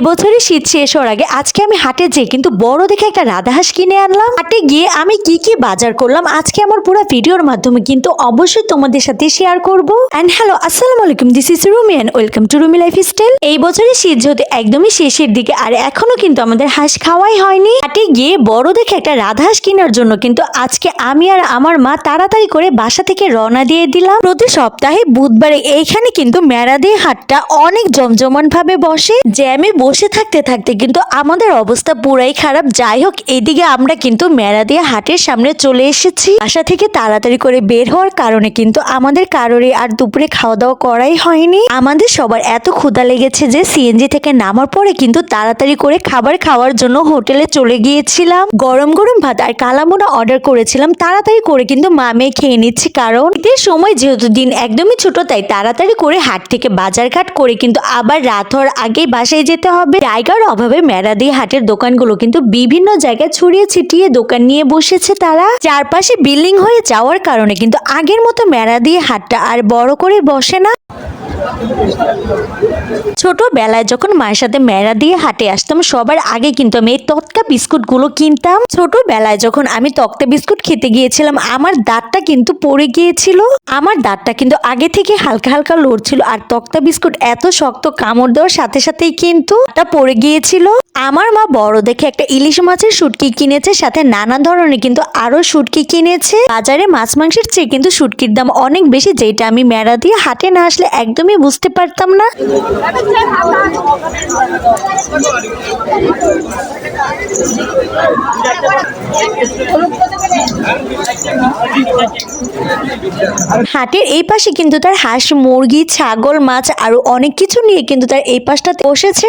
এবছরে শীত শেষ হওয়ার আগে আজকে আমি হাটে যেয়ে কিন্তু বড় দেখে একটা রাধা হাঁস কিনে আনলাম। হাটে গিয়ে আমি কি কি বাজার করলাম, আজকে আমার পুরো ভিডিওর মাধ্যমে কিন্তু অবশ্যই তোমাদের সাথে শেয়ার করব। এন্ড হ্যালো আসসালামু আলাইকুম this is Rumi and welcome to Rumi lifestyle এই বছরে শীত যেহেতু একদমই শেষের দিকে, আর এখনও কিন্তু আমাদের হাঁস খাওয়াই হয়নি। হাটে গিয়ে বড় দেখে একটা রাধা হাঁস কেনার জন্য কিন্তু আজকে আমি আর আমার মা তাড়াতাড়ি করে বাসা থেকে রওনা দিয়ে দিলাম। প্রতি সপ্তাহে বুধবারে এইখানে কিন্তু মেরাদি হাটটা অনেক জমজমান ভাবে বসে জ্যামে বসে থাকতে থাকতে কিন্তু আমাদের অবস্থা পুরাই খারাপ। যাই হোক, এদিকে আমরা কিন্তু মেরাদিয়া হাটের সামনে চলে এসেছি। বাসা থেকে তাড়াতাড়ি করে বের হওয়ার কারণে কিন্তু আমাদের কারোরই আর দুপুরে খাওয়া দাওয়া করাই হয়নি। আমাদের সবার এত ক্ষুধা লেগেছে যে সিএনজি থেকে নামার পরে কিন্তু তাড়াতাড়ি করে খাবার খাওয়ার জন্য হোটেলে চলে গিয়েছিলাম। গরম গরম ভাত আর কালামোনা অর্ডার করেছিলাম। তাড়াতাড়ি করে কিন্তু মা মেয়ে খেয়ে নিচ্ছি কারণ ঈদের সময় যেহেতু দিন একদমই ছোট, তাই তাড়াতাড়ি করে হাট থেকে বাজারঘাট করে কিন্তু আবার রাত হওয়ার আগেই বাসায় যেতে হবে জায়গার অভাবে মেরাদি হাটের দোকানগুলো কিন্তু বিভিন্ন জায়গায় ছড়িয়ে ছিটিয়ে দোকান নিয়ে বসেছে তারা। চারপাশে বিল্ডিং হয়ে যাওয়ার কারণে কিন্তু আগের মতো মেরাদি হাটটা আর বড় করে বসে না। ছোটবেলায় যখন মায়ের সাথে মেরা দিয়ে হাটে আসতাম, সবার আগে কিন্তু আমি এই তৎকা বিস্কুটগুলো কিনতাম। ছোটবেলায় যখন আমি তক্তা বিস্কুট খেতে গিয়েছিলাম, আমার দাঁতটা কিন্তু পড়ে গিয়েছিল। আমার দাঁতটা কিন্তু আগে থেকে হালকা হালকা লড়ছিল, আর তক্তা বিস্কুট এত শক্ত কামড় দেওয়ার সাথে সাথেই কিন্তু তা পড়ে গিয়েছিল। আমার মা বড় দেখে একটা ইলিশ মাছের শুটকি কিনেছে, সাথে নানা ধরনের কিন্তু আরও শুটকি কিনেছে। বাজারে মাছ মাংসের চেয়ে কিন্তু শুটকির দাম অনেক বেশি, যেটা আমি মেরা দিয়ে হাটে না আসলে একদমই বুঝতে পারতাম না। হাটের এই পাশে কিন্তু তার হাঁস, মুরগি, ছাগল, মাছ, আরও অনেক কিছু নিয়ে কিন্তু তার এই পাশটাতে বসেছে।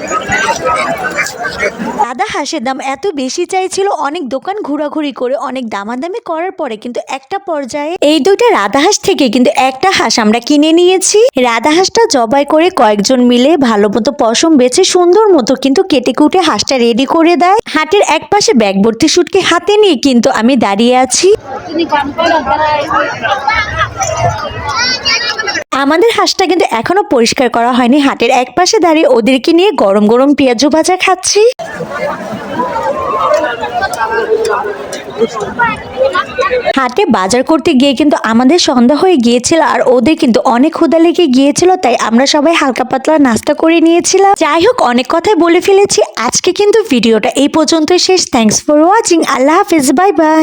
হাঁসের দাম এত বেশি চাইছিল, অনেক দোকান ঘোরাঘুরি করে অনেক দামাদামি করার পরে কিন্তু একটা পর্যায়ে এই দুইটা রাধা হাঁস থেকে কিন্তু একটা হাঁস আমরা কিনে নিয়েছি। রাধা হাঁসটা জবাই করে কয়েকজন মিলে ভালো মতো পশম বেছে সুন্দর মতো কিন্তু কেটে কুটে হাঁসটা রেডি করে দেয়। হাটের এক পাশে ব্যাগ ভর্তি শুটকে হাতে নিয়ে কিন্তু আমি দাঁড়িয়ে আছি। আমাদের হাঁসটা কিন্তু এখনও পরিষ্কার করা হয়নি। হাটের এক পাশে দাঁড়িয়ে ওদেরকে নিয়ে গরম গরম পেঁয়াজু ভাজা খাচ্ছি। হাটে বাজার করতে গিয়ে কিন্তু আমাদের সন্ধ্যা হয়ে গিয়েছিল আর ওদের কিন্তু অনেক ক্ষুদা লেগে গিয়েছিল, তাই আমরা সবাই হালকা পাতলা নাস্তা করে নিয়েছিলাম। যাই হোক, অনেক কথাই বলে ফেলেছি। আজকে কিন্তু ভিডিওটা এই পর্যন্তই শেষ। থ্যাঙ্কস ফর ওয়াচিং আল্লাহ হাফিজ। Bye bye